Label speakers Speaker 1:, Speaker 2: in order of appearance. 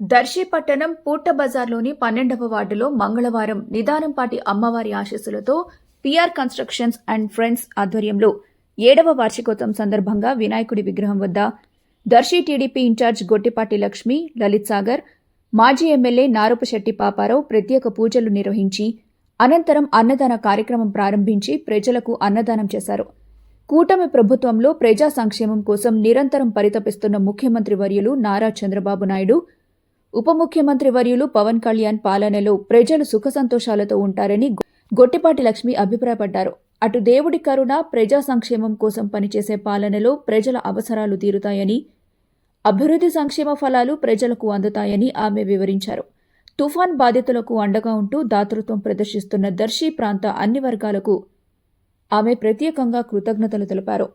Speaker 1: దర్శి పట్టణం పూట బజార్లోని పన్నెండవ వార్డులో మంగళవారం నిదానంపాటి అమ్మవారి ఆశీస్సులతో పిఆర్ కన్స్ట్రక్షన్స్ అండ్ ఫ్రెండ్స్ ఆధ్వర్యంలో ఏడవ వార్షికోత్సవం సందర్భంగా వినాయకుడి విగ్రహం వద్ద Darsi TDP in charge Gottipati Lakshmi Lalith Sagar మాజీ ఎమ్మెల్యే నారపశెట్టి పాపారావు ప్రత్యేక పూజలు నిర్వహించి అనంతరం అన్నదాన కార్యక్రమం ప్రారంభించి ప్రజలకు అన్నదానం చేశారు. కూటమి ప్రభుత్వంలో ప్రజా సంక్షేమం కోసం నిరంతరం పరితపిస్తున్న ముఖ్యమంత్రి వర్యులు నారా చంద్రబాబు నాయుడు ఉప ముఖ్యమంత్రి వర్యులు పవన్ కళ్యాణ్ పాలనలో ప్రజలు సుఖ సంతోషాలతో ఉంటారని గొట్టిపాటి లక్ష్మి అభిప్రాయపడ్డారు. అటు దేవుడి కరుణ ప్రజా సంక్షేమం కోసం పనిచేసే పాలనలో ప్రజల అవసరాలు తీరుతాయని అభివృద్ధి సంక్షేమ ఫలాలు ప్రజలకు అందుతాయని ఆమె వివరించారు. తుఫాన్ బాధితులకు అండగా ఉంటూ దాతృత్వం ప్రదర్శిస్తున్న దర్శి ప్రాంత అన్ని వర్గాలకు ఆమె ప్రత్యేకంగా కృతజ్ఞతలు తెలిపారు.